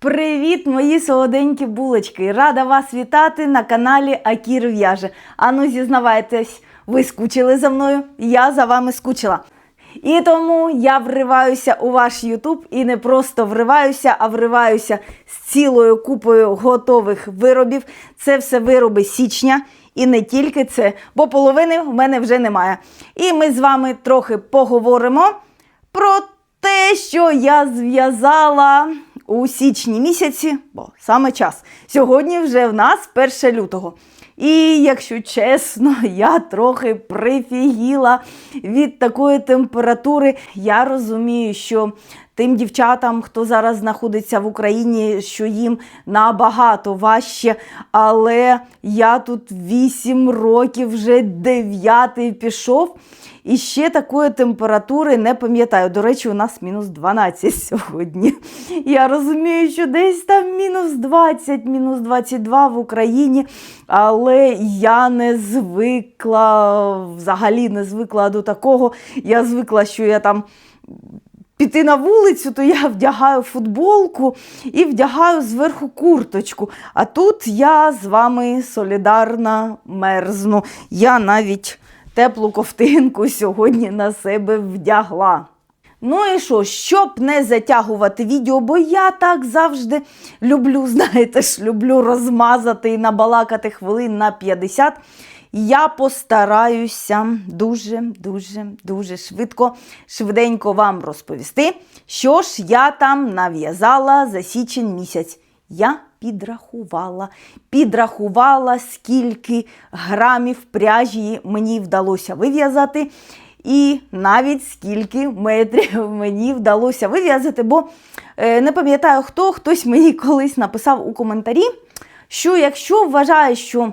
Привіт, мої солоденькі булочки! Рада вас вітати на каналі Акір В'яже. Ану, зізнавайтесь, ви скучили за мною? Я за вами скучила. І тому я вриваюся у ваш Ютуб і не просто вриваюся, а вриваюся з цілою купою готових виробів. Це все вироби січня. І не тільки це, бо половини в мене вже немає. І ми з вами трохи поговоримо про те, що я зв'язала у січні місяці, бо саме час. Сьогодні вже в нас 1 лютого. І якщо чесно, я трохи прифігіла від такої температури. Я розумію, що тим дівчатам, хто зараз знаходиться в Україні, що їм набагато важче. Але я тут 8 років, вже 9 пішов. І ще такої температури не пам'ятаю. До речі, у нас мінус 12 сьогодні. Я розумію, що десь там мінус 20, мінус 22 в Україні, але я не звикла, взагалі не звикла до такого. Я звикла, що я там. Піти на вулицю, то я вдягаю футболку і вдягаю зверху курточку. А тут я з вами солідарна мерзну. Я навіть теплу ковтинку сьогодні на себе вдягла. Ну і що, щоб не затягувати відео, бо я так завжди люблю, знаєте ж, люблю розмазати і набалакати хвилин на 50. Я постараюся дуже, дуже, швидко, швиденько вам розповісти, що ж я там нав'язала за січень місяць. Я підрахувала, підрахувала, скільки грамів пряжі мені вдалося вив'язати, і навіть скільки метрів мені вдалося вив'язати, бо е, не пам'ятаю хто, хтось мені колись написав у коментарі, що якщо вважаєш, що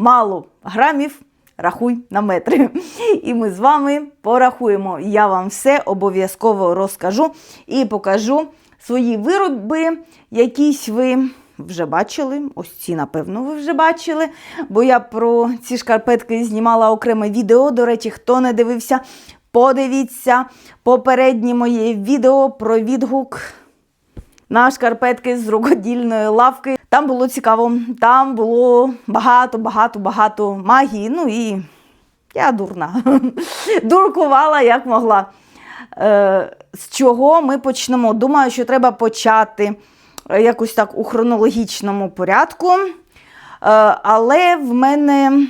мало грамів, рахуй на метри. І ми з вами порахуємо. Я вам все обов'язково розкажу і покажу свої вироби, якісь ви вже бачили. Ось ці, напевно, ви вже бачили. Бо я про ці шкарпетки знімала окреме відео. До речі, хто не дивився, подивіться попереднє моє відео про відгук на шкарпетки з рукодільної лавки. Там було цікаво, там було багато, багато, багато магії. Ну і я дурна. Дуркувала як могла. Е, з чого ми почнемо? Думаю, що треба почати е, якось так у хронологічному порядку. Е, але в мене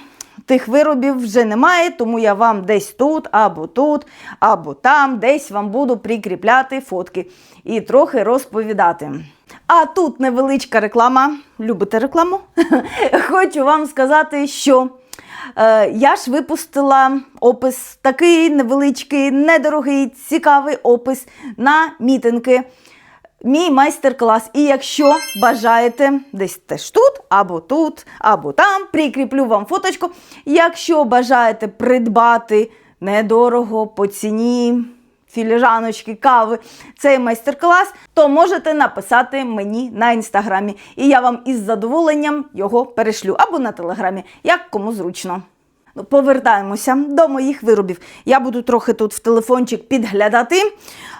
тих виробів вже немає, тому я вам десь тут, або тут, або там, десь вам буду прикріпляти фотки і трохи розповідати. А тут невеличка реклама. Любите рекламу? Хочу вам сказати, що е, я ж випустила опис, такий невеличкий, недорогий, цікавий опис на мітинги. Мій майстер-клас. І якщо бажаєте десь теж тут, або тут, або там, прикріплю вам фоточку. Якщо бажаєте придбати недорого по ціні філіжаночки, кави, цей майстер-клас, то можете написати мені на інстаграмі. І я вам із задоволенням його перешлю або на телеграмі, як кому зручно. Ну, Повертаємося до моїх виробів. Я буду трохи тут в телефончик підглядати,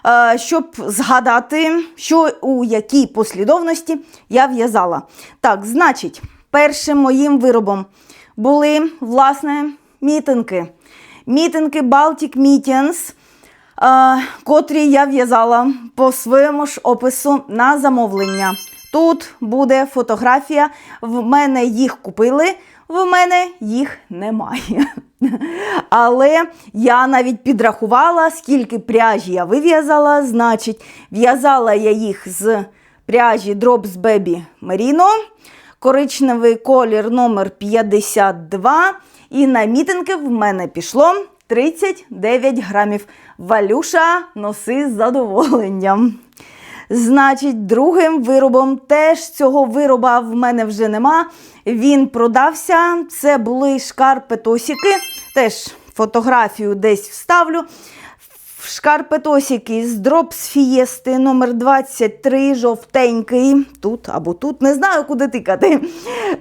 е, щоб згадати, що у якій послідовності я в'язала. Так, значить, першим моїм виробом були, власне, мітинги. Мітинги Baltic Meetings, е, котрі я в'язала по своєму ж опису на замовлення. Тут буде фотографія, в мене їх купили, в мене їх немає. Але я навіть підрахувала, скільки пряжі я вив'язала. Значить, в'язала я їх з пряжі Drops Baby Merino, коричневий колір номер 52. І на мітинги в мене пішло 39 грамів. Валюша носи з задоволенням. Значить, другим виробом теж цього вироба в мене вже нема. Він продався. Це були шкарпетосики. Теж фотографію десь вставлю. Шкарпетосики з Drops Fiesta номер 23 жовтенький. Тут або тут, не знаю, куди тикати.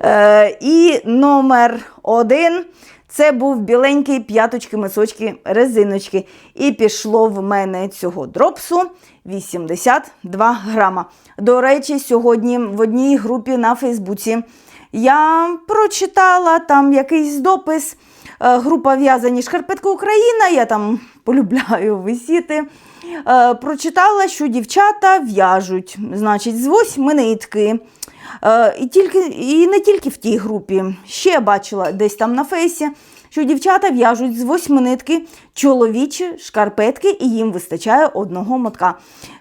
Е, і номер один Це був біленький п'яточки, мисочки, резиночки. І пішло в мене цього дропсу 82 грама. До речі, сьогодні в одній групі на Фейсбуці я прочитала там якийсь допис. е, Група в'язані шкарпетки Україна. Я там полюбляю висіти. Е, Прочитала, що дівчата в'яжуть, значить, з восьми нитки. Е, І, тільки, і не тільки в тій групі. Ще я бачила десь там на фейсі, що дівчата в'яжуть з восьми нитки чоловічі шкарпетки, і їм вистачає одного мотка.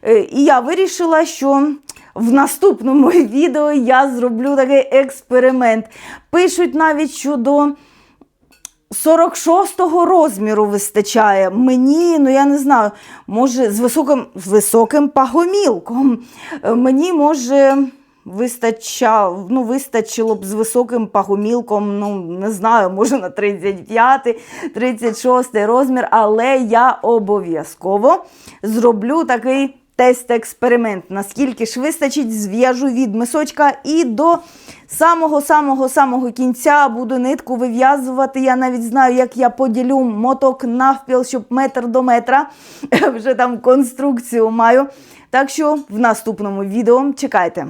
Е, І я вирішила, що в наступному відео я зроблю такий експеримент. Пишуть навіть, що до 46-го розміру вистачає. Мені, ну я не знаю, може, з високим, з високим пагомілком. Е, Мені може. Вистачав, ну, вистачило б з високим пагомілком, ну не знаю, може на 35, 36 розмір, але я обов'язково зроблю такий тест-експеримент. Наскільки ж вистачить, зв'яжу від мисочка і до самого-самого-самого кінця буду нитку вив'язувати. Я навіть знаю, як я поділю моток навпіл, щоб метр до метра. Вже там конструкцію маю. Так що в наступному відео чекайте.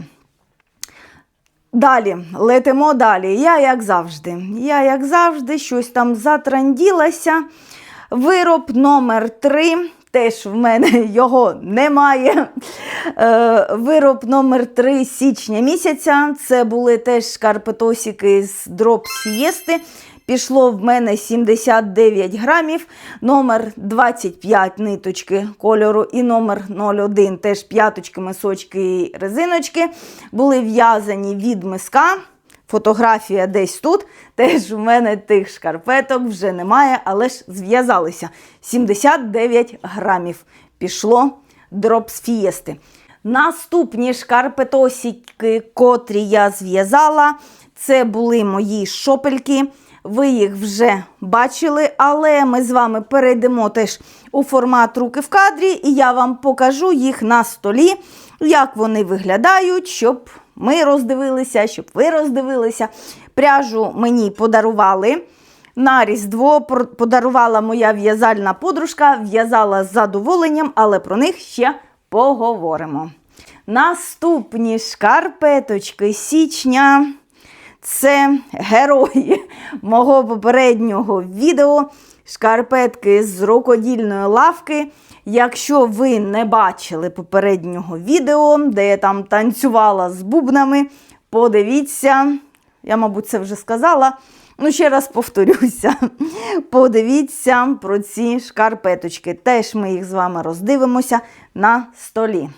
Далі, летимо далі. Я, як завжди, я, як завжди, щось там затранділася. Вироб номер 3 Теж в мене його немає. Е, Вироб номер 3 січня місяця. Це були теж шкарпетосики з дроп Fiesta. Пішло в мене 79 грамів, номер 25 ниточки кольору і номер 01 теж п'яточки, мисочки і резиночки. Були в'язані від миска. Фотографія десь тут. Теж у мене тих шкарпеток вже немає, але ж зв'язалися. 79 грамів пішло дроп з фієсти. Наступні шкарпетосики, котрі я зв'язала, це були мої шопельки. Ви їх вже бачили, але ми з вами перейдемо теж у формат руки в кадрі, і я вам покажу їх на столі, як вони виглядають, щоб ми роздивилися, щоб ви роздивилися. Пряжу мені подарували. На Різдво подарувала моя в'язальна подружка, в'язала з задоволенням, але про них ще поговоримо. Наступні шкарпеточки січня. Це герої мого попереднього відео. Шкарпетки з рукодільної лавки. Якщо ви не бачили попереднього відео, де я там танцювала з бубнами, подивіться, я, мабуть, це вже сказала. Ну, ще раз повторюся. Подивіться про ці шкарпеточки. Теж ми їх з вами роздивимося на столі.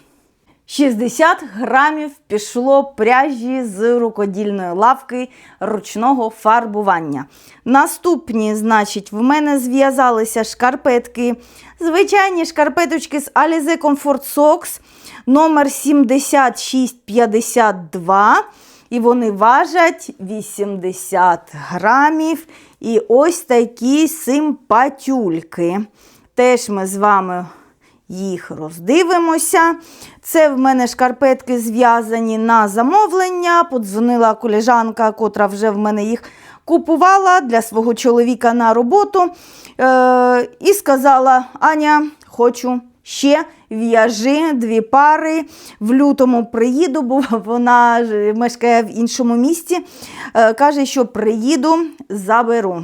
60 грамів пішло пряжі з рукодільної лавки ручного фарбування. Наступні, значить, в мене зв'язалися шкарпетки. Звичайні шкарпеточки з Alize Comfort Socks номер 7652. І вони важать 80 грамів. І ось такі симпатюльки. Теж ми з вами їх роздивимося. Це в мене шкарпетки зв'язані на замовлення. Подзвонила колежанка, котра вже в мене їх купувала для свого чоловіка на роботу. Е- і сказала: Аня, хочу ще в'яжи дві пари. В лютому приїду, бо вона мешкає в іншому місті. Е- каже, що приїду, заберу.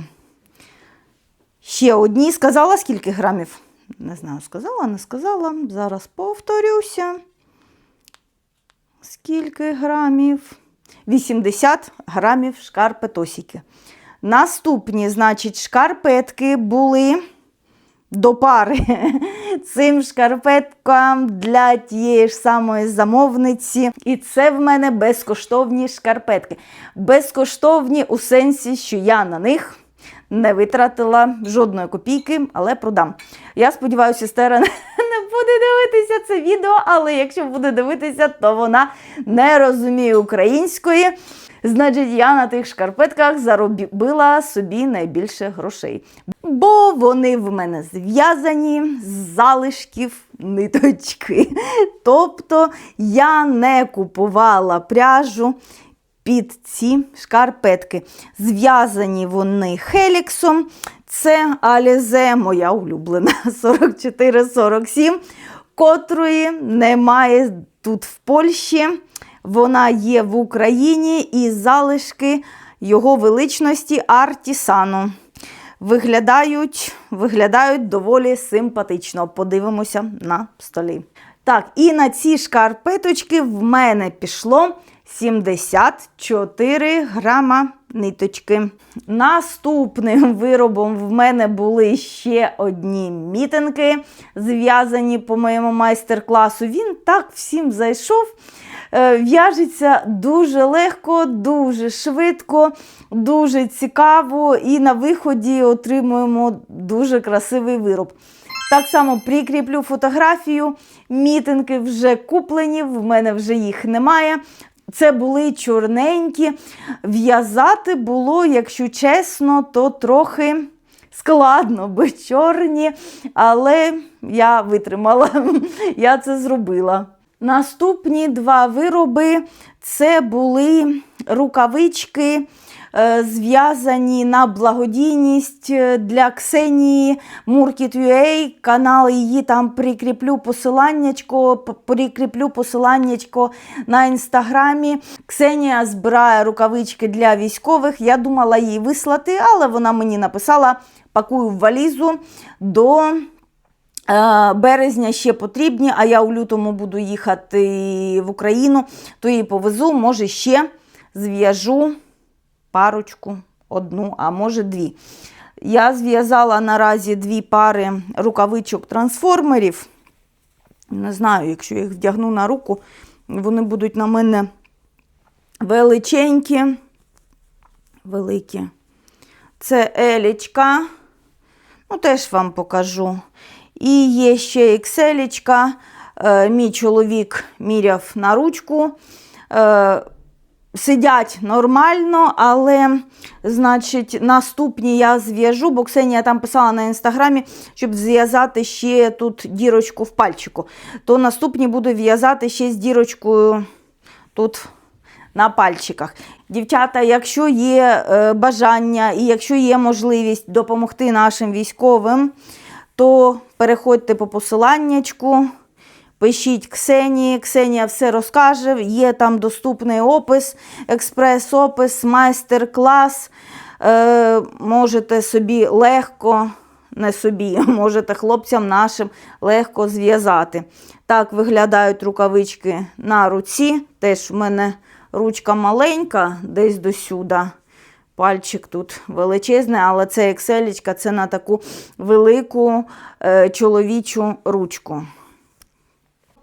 Ще одні. Сказала, скільки грамів? Не знаю, сказала, не сказала. Зараз повторюся. Скільки грамів? 80 грамів шкарпетосики. Наступні, значить, шкарпетки були до пари цим шкарпеткам для тієї ж самої замовниці. І це в мене безкоштовні шкарпетки. Безкоштовні у сенсі, що я на них не витратила жодної копійки, але продам. Я сподіваюся, Стера не буде дивитися це відео, але якщо буде дивитися, то вона не розуміє української. Значить, я на тих шкарпетках заробила собі найбільше грошей. Бо вони в мене зв'язані з залишків ниточки. Тобто я не купувала пряжу під ці шкарпетки. Зв'язані вони хеліксом. Це Алізе, моя улюблена 44-47, котрої немає тут в Польщі. Вона є в Україні і залишки його величності Артісану. Виглядають, виглядають доволі симпатично. Подивимося на столі. Так, і на ці шкарпеточки в мене пішло 74 грама ниточки. Наступним виробом в мене були ще одні мітинги, зв'язані по моєму майстер-класу. Він так всім зайшов. Е, В'яжеться дуже легко, дуже швидко, дуже цікаво, і на виході отримуємо дуже красивий вироб. Так само прикріплю фотографію. Мітинги вже куплені, в мене вже їх немає. Це були чорненькі. В'язати було, якщо чесно, то трохи складно, бо чорні, але я витримала, я це зробила. Наступні два вироби це були рукавички, зв'язані на благодійність е, для Ксенії Murkit.ua. Канал її там прикріплю посиланнячко, прикріплю посиланнячко на інстаграмі. Ксенія збирає рукавички для військових. Я думала їй вислати, але вона мені написала: пакую в валізу до. Е, Березня ще потрібні, а я у лютому буду їхати в Україну, то її повезу, може ще зв'яжу парочку, одну, а може дві. Я зв'язала наразі дві пари рукавичок трансформерів. Не знаю, якщо їх вдягну на руку, вони будуть на мене величенькі, великі. Це елічка. Ну, теж вам покажу. І є ще Excel. Е, Мій чоловік міряв на ручку. Сидять нормально, але, значить, наступні я зв'яжу, бо Ксенія там писала на інстаграмі, щоб зв'язати ще тут дірочку в пальчику. То наступні буду в'язати ще з дірочкою тут на пальчиках. Дівчата, якщо є е, бажання і якщо є можливість допомогти нашим військовим, то переходьте по посиланнячку, пишіть Ксенії. Ксенія все розкаже. Є там доступний опис, експрес-опис, майстер-клас. Е, можете собі легко, не собі, можете хлопцям нашим легко зв'язати. Так виглядають рукавички на руці. Теж в мене ручка маленька, десь до сюди. Пальчик тут величезний, але це екселічка, це на таку велику е, чоловічу ручку.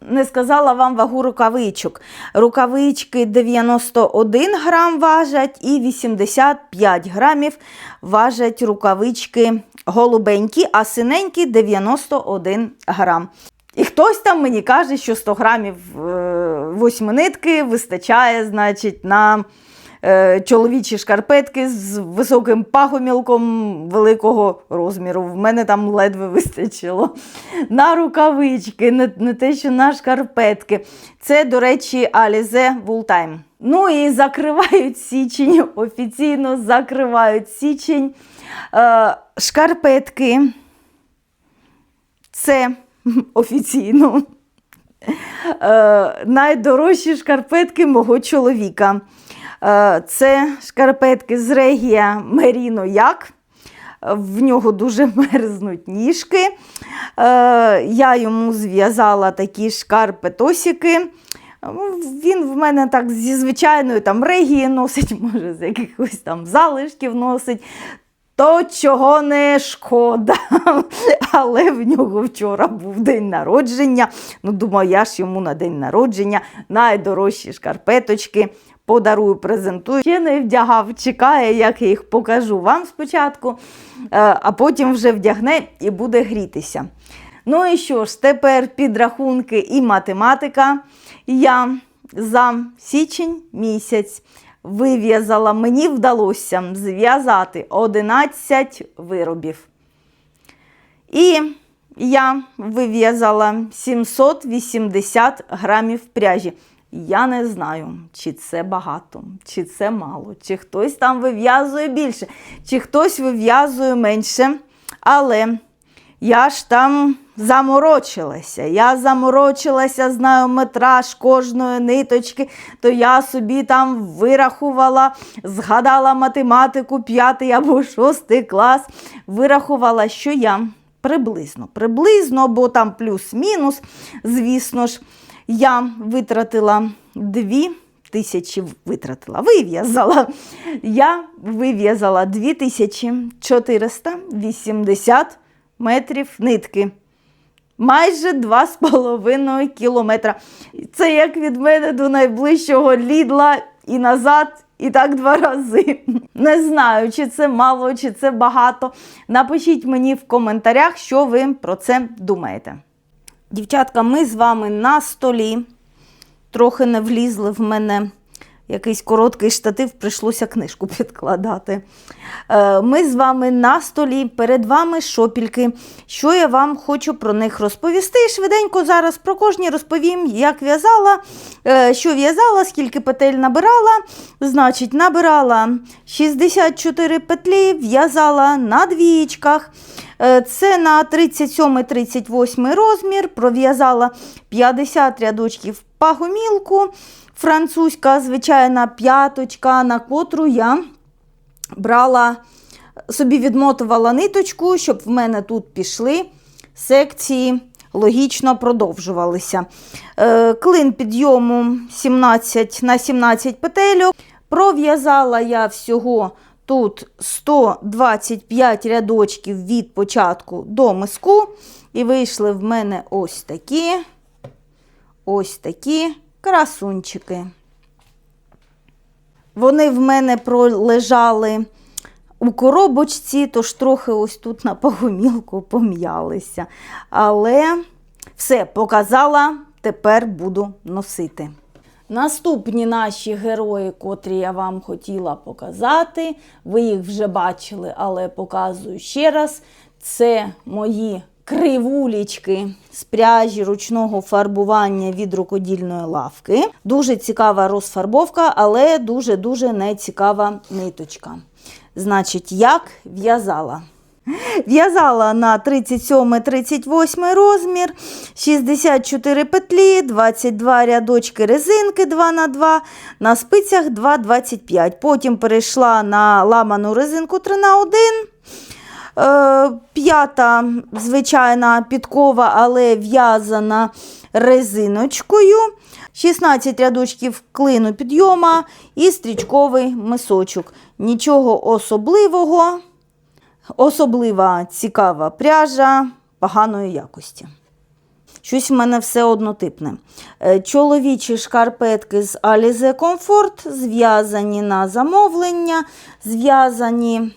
Не сказала вам вагу рукавичок. Рукавички 91 грам важать і 85 грамів важать рукавички голубенькі, а синенькі 91 грам. І хтось там мені каже, що 100 грамів е, восьминитки вистачає, значить, на чоловічі шкарпетки з високим пахомілком великого розміру. В мене там ледве вистачило. На рукавички, не, те, що на шкарпетки. Це, до речі, Alize Wooltime. Ну і закривають січень, офіційно закривають січень. Е, шкарпетки. Це офіційно. Е, найдорожчі шкарпетки мого чоловіка. Е, це шкарпетки з Регія Меріно Як. В нього дуже мерзнуть ніжки. Е, я йому зв'язала такі шкарпетосики. Він в мене так зі звичайною там регії носить, може, з якихось там залишків носить. То чого не шкода. Але в нього вчора був день народження. Ну, думаю, я ж йому на день народження найдорожчі шкарпеточки подарую, презентую. Ще не вдягав, чекає, як я їх покажу вам спочатку, е, а потім вже вдягне і буде грітися. Ну і що ж, тепер підрахунки і математика. Я за січень місяць вив'язала, мені вдалося зв'язати 11 виробів. І я вив'язала 780 грамів пряжі. Я не знаю, чи це багато, чи це мало, чи хтось там вив'язує більше, чи хтось вив'язує менше. Але я ж там заморочилася. Я заморочилася, знаю метраж кожної ниточки, то я собі там вирахувала, згадала математику 5 або 6 клас, вирахувала, що я приблизно, приблизно, бо там плюс-мінус, звісно ж, я витратила 2 тисячі витратила, вив'язала. Я вив'язала 2480 метрів нитки. Майже 2,5 кілометра. Це як від мене до найближчого лідла і назад, і так два рази. Не знаю, чи це мало, чи це багато. Напишіть мені в коментарях, що ви про це думаєте. Дівчатка, ми з вами на столі. Трохи не влізли в мене якийсь короткий штатив, прийшлося книжку підкладати. Е, Ми з вами на столі, перед вами шопільки. Що я вам хочу про них розповісти? Швиденько зараз про кожні розповім, як в'язала, е, що в'язала, скільки петель набирала. Значить, набирала 64 петлі, в'язала на двієчках. Е, Це на 37-38 розмір, пров'язала 50 рядочків пагомілку, французька звичайна п'яточка, на котру я брала, собі відмотувала ниточку, щоб в мене тут пішли секції, логічно продовжувалися. Е, Клин підйому 17 на 17 петельок. Пров'язала я всього тут 125 рядочків від початку до миску. І вийшли в мене ось такі, ось такі красунчики. Вони в мене пролежали у коробочці, тож трохи ось тут на погомілку пом'ялися. Але все показала, тепер буду носити. Наступні наші герої, котрі я вам хотіла показати, ви їх вже бачили, але показую ще раз. Це мої кривулічки з пряжі ручного фарбування від рукодільної лавки. Дуже цікава розфарбовка, але дуже-дуже не цікава ниточка. Значить, як в'язала? В'язала на 37-38 розмір, 64 петлі, 22 рядочки резинки 2 на 2 на спицях 2,25. Потім перейшла на ламану резинку 3 на 1 Е, П'ята звичайна підкова, але в'язана резиночкою. 16 рядочків клину підйома і стрічковий мисочок. Нічого особливого. Особлива цікава пряжа поганої якості. Щось в мене все однотипне. Е, Чоловічі шкарпетки з Alize Comfort зв'язані на замовлення, зв'язані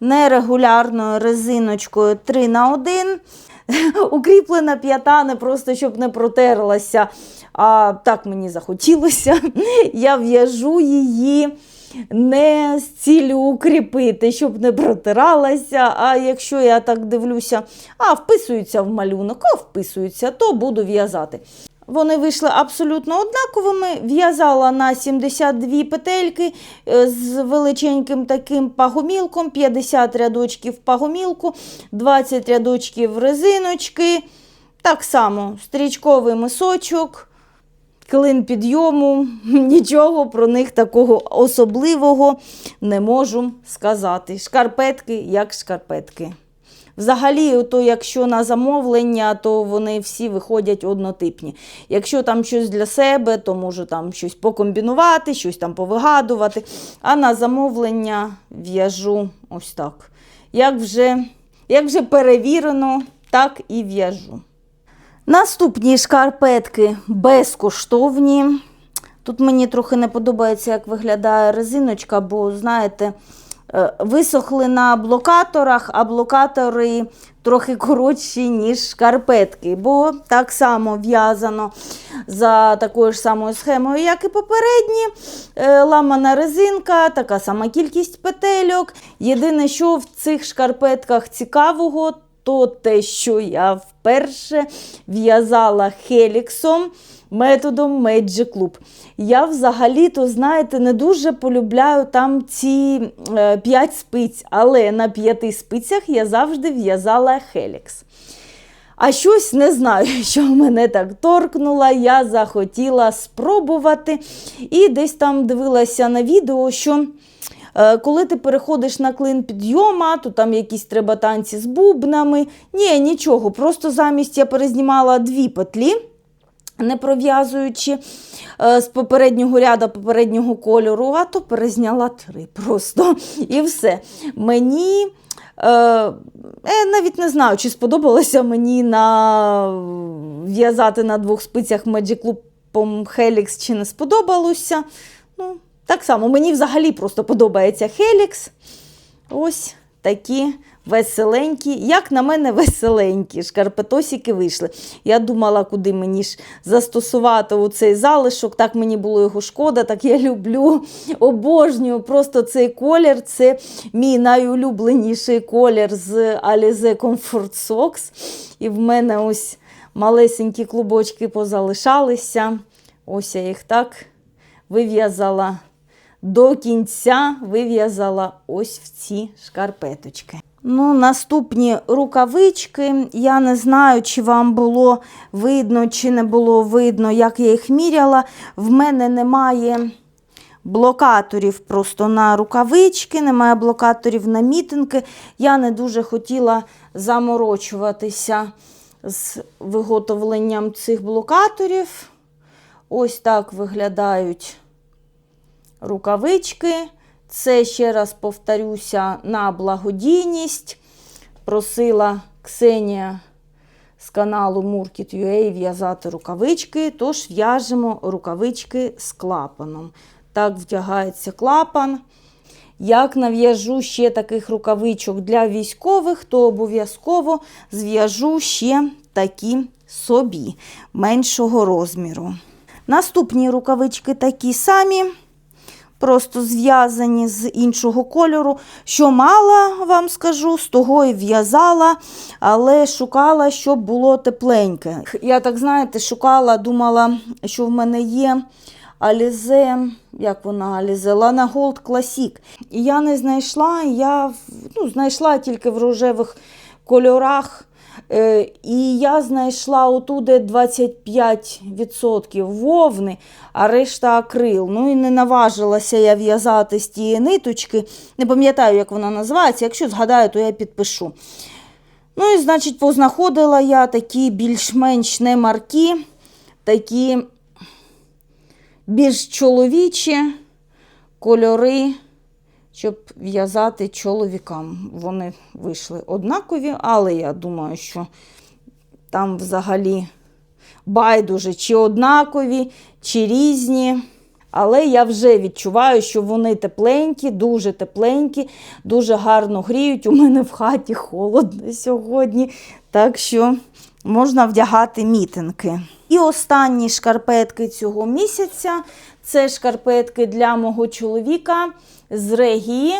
нерегулярною резиночкою 3 на 1 Укріплена п'ята не просто щоб не протерлася, а так мені захотілося. Я в'яжу її не з ціллю укріпити, щоб не протиралася. А якщо я так дивлюся, а вписуються в малюнок, а вписуються, то буду в'язати. Вони вийшли абсолютно однаковими. В'язала на 72 петельки е, з величеньким таким пагомілком, 50 рядочків пагомілку, 20 рядочків резиночки. Так само стрічковий мисочок, клин підйому. Нічого про них такого особливого не можу сказати. Шкарпетки як шкарпетки. Взагалі, то якщо на замовлення, то вони всі виходять однотипні. Якщо там щось для себе, то можу там щось покомбінувати, щось там повигадувати. А на замовлення в'яжу ось так. Як вже, як вже перевірено, так і в'яжу. Наступні шкарпетки безкоштовні. Тут мені трохи не подобається, як виглядає резиночка, бо, знаєте, е, висохли на блокаторах, а блокатори трохи коротші, ніж шкарпетки, бо так само в'язано за такою ж самою схемою, як і попередні. Е, Ламана резинка, така сама кількість петельок. Єдине, що в цих шкарпетках цікавого, то те, що я вперше в'язала хеліксом. методом Magic Club. Я взагалі-то, знаєте, не дуже полюбляю там ці е, 5 спиць, але на п'яти спицях я завжди в'язала Helix. А щось не знаю, що мене так торкнуло, я захотіла спробувати. І десь там дивилася на відео, що е, коли ти переходиш на клин підйома, то там якісь треба танці з бубнами. Ні, нічого. Просто замість я перезнімала дві петлі, не пров'язуючи е, з попереднього ряду попереднього кольору, а то перезняла три просто. І все. Мені. Е, навіть не знаю, чи сподобалося мені на в'язати на двох спицях Magic Loop Helix, чи не сподобалося. Так само, мені взагалі просто подобається Helix. Ось такі веселенькі, як на мене, веселенькі шкарпетосики вийшли. Я думала, куди мені ж застосувати оцей залишок. Так мені було його шкода, так я люблю, обожнюю. Просто цей колір це мій найулюбленіший колір з Alize Comfort Socks. І в мене ось малесенькі клубочки позалишалися. Ось я їх так вив'язала до кінця вив'язала ось в ці шкарпеточки. Ну, Наступні рукавички. Я не знаю, чи вам було видно, чи не було видно, як я їх міряла. В мене немає блокаторів просто на рукавички, немає блокаторів на мітинги. Я не дуже хотіла заморочуватися з виготовленням цих блокаторів. Ось так виглядають рукавички. Це, ще раз повторюся, на благодійність. Просила Ксенія з каналу Murkit.ua в'язати рукавички, тож в'яжемо рукавички з клапаном. Так вдягається клапан. Як нав'яжу ще таких рукавичок для військових, то обов'язково зв'яжу ще такі собі меншого розміру. Наступні рукавички такі самі просто зв'язані з іншого кольору. Що мала, вам скажу, з того і в'язала, але шукала, щоб було тепленьке. Я так, знаєте, шукала, думала, що в мене є Alize, як вона Alize, Lana Gold Classic. І я не знайшла, я ну, знайшла тільки в рожевих кольорах. Е, І я знайшла отуди 25% вовни, а решта акрил. Ну і не наважилася я в'язати з тієї ниточки. Не пам'ятаю, як вона називається. Якщо згадаю, то я підпишу. Ну і, значить, познаходила я такі більш-менш не марки, такі більш чоловічі кольори щоб в'язати чоловікам. Вони вийшли однакові, але я думаю, що там взагалі байдуже, чи однакові, чи різні. Але я вже відчуваю, що вони тепленькі, дуже тепленькі, дуже гарно гріють. У мене в хаті холодно сьогодні. Так що можна вдягати мітинки. І останні шкарпетки цього місяця це шкарпетки для мого чоловіка з Регії.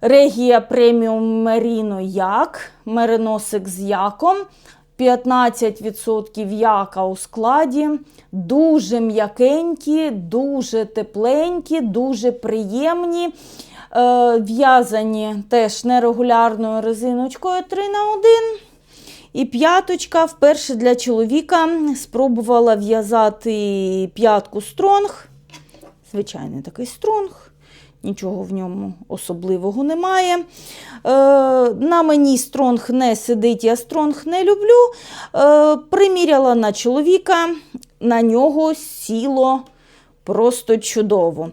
Регія преміум Меріно Як, мериносик з яком. 15% яка у складі, дуже м'якенькі, дуже тепленькі, дуже приємні. Е, В'язані теж нерегулярною резиночкою 3 на 1 І п'яточка вперше для чоловіка спробувала в'язати п'ятку стронг. Звичайний такий стронг. Нічого в ньому особливого немає. Е, На мені стронг не сидить, я стронг не люблю. Е, Приміряла на чоловіка, на нього сіло просто чудово.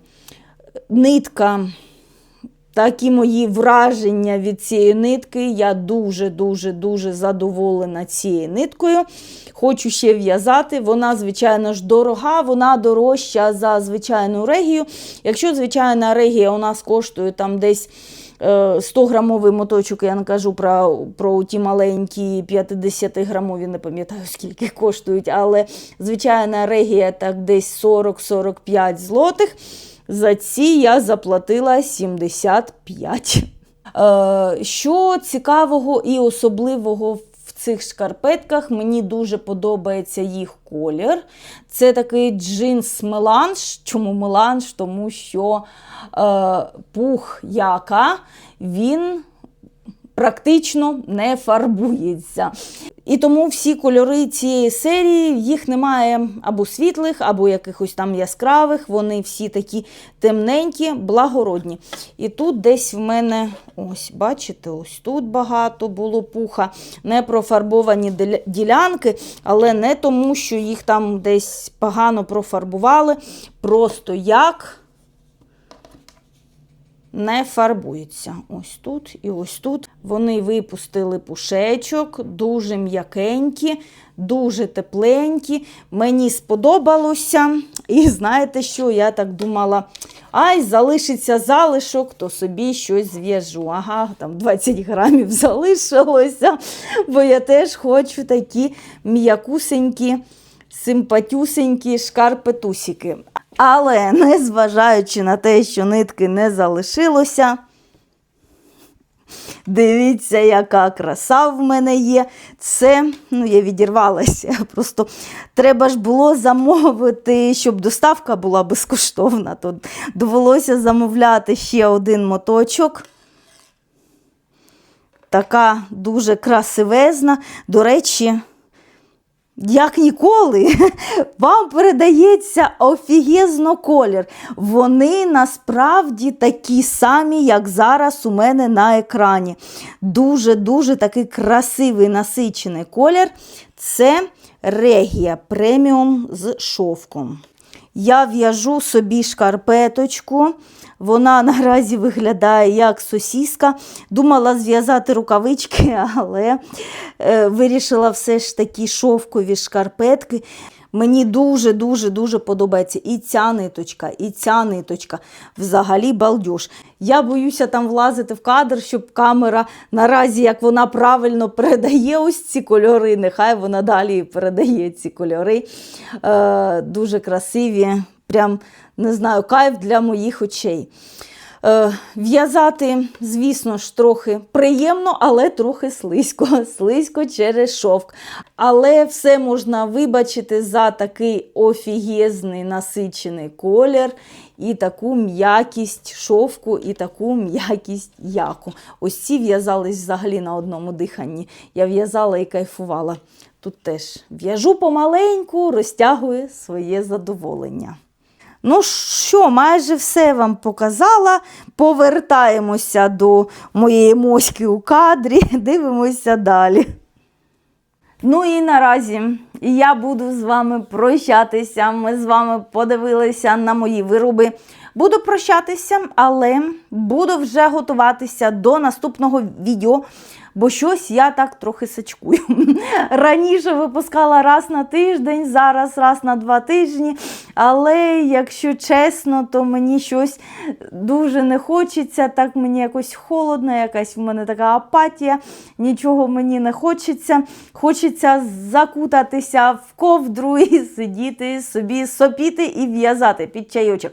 Нитка. Такі мої враження від цієї нитки. Я дуже-дуже-дуже задоволена цією ниткою. Хочу ще в'язати. Вона, звичайно ж, дорога, вона дорожча за звичайну регію. Якщо звичайна регія у нас коштує там десь 100-грамовий моточок, я не кажу про про ті маленькі 50-грамові, не пам'ятаю, скільки коштують, але звичайна регія так десь 40-45 злотих. За ці я заплатила 75. Е, що цікавого і особливого в цих шкарпетках. Мені дуже подобається їх колір. Це такий джинс меланж. Чому меланж? Тому що е, пух яка він практично не фарбується. І тому всі кольори цієї серії їх немає або світлих, або якихось там яскравих. Вони всі такі темненькі, благородні. І тут десь в мене, ось, бачите, ось тут багато було пуха, не профарбовані ділянки, але не тому, що їх там десь погано профарбували. Просто як не фарбуються. Ось тут і ось тут. Вони випустили пушечок, дуже м'якенькі, дуже тепленькі. Мені сподобалося. І знаєте що? Я так думала, ай, залишиться залишок, то собі щось зв'яжу. Ага, там 20 грамів залишилося, бо я теж хочу такі м'якусенькі, симпатюсенькі шкарпетусики. Але незважаючи на те, що нитки не залишилося, дивіться, яка краса в мене є. Це, ну, я відірвалася. Просто треба ж було замовити, щоб доставка була безкоштовна. То довелося замовляти ще один моточок. Така дуже красивезна. До речі, як ніколи, вам передається офігезно колір. Вони насправді такі самі, як зараз у мене на екрані. Дуже-дуже такий красивий насичений колір. Це регія преміум з шовком. Я в'яжу собі шкарпеточку. Вона наразі виглядає як сосіска. Думала зв'язати рукавички, але е, вирішила все ж таки шовкові шкарпетки. Мені дуже-дуже дуже подобається і ця ниточка, і ця ниточка. Взагалі балдюж. Я боюся там влазити в кадр, щоб камера наразі, як вона правильно передає ось ці кольори, нехай вона далі передає ці кольори. Е, дуже красиві. Прям не знаю, кайф для моїх очей. Е, В'язати, звісно ж, трохи приємно, але трохи слизько. Слизько через шовк. Але все можна вибачити за такий офігезний насичений колір і таку м'якість шовку, і таку м'якість яку. Ось ці в'язались взагалі на одному диханні. Я в'язала і кайфувала. Тут теж в'яжу помаленьку, розтягую своє задоволення. Ну що, майже все вам показала. Повертаємося до моєї моськи у кадрі, дивимося далі. Ну і наразі я буду з вами прощатися. Ми з вами подивилися на мої вироби. Буду прощатися, але буду вже готуватися до наступного відео, бо щось я так трохи сачкую. Раніше випускала раз на тиждень, зараз раз на два тижні. Але якщо чесно, то мені щось дуже не хочеться. Так мені якось холодно, якась в мене така апатія, нічого мені не хочеться. Хочеться закутатися в ковдру і сидіти собі, сопіти і в'язати під чайочок.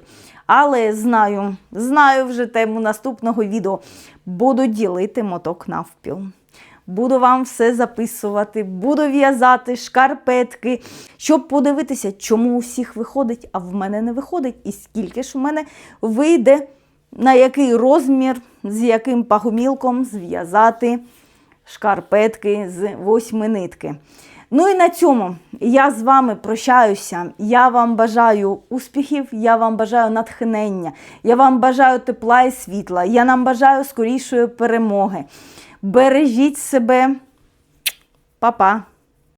Але знаю, знаю вже тему наступного відео. Буду ділити моток навпіл. Буду вам все записувати, буду в'язати шкарпетки, щоб подивитися, чому у всіх виходить, а в мене не виходить. І скільки ж в мене вийде, на який розмір, з яким пагомілком зв'язати шкарпетки з восьми нитки. Ну і на цьому я з вами прощаюся. Я вам бажаю успіхів, я вам бажаю натхнення, я вам бажаю тепла і світла, я нам бажаю скорішої перемоги. Бережіть себе, Па-па!